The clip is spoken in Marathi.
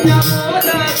Hare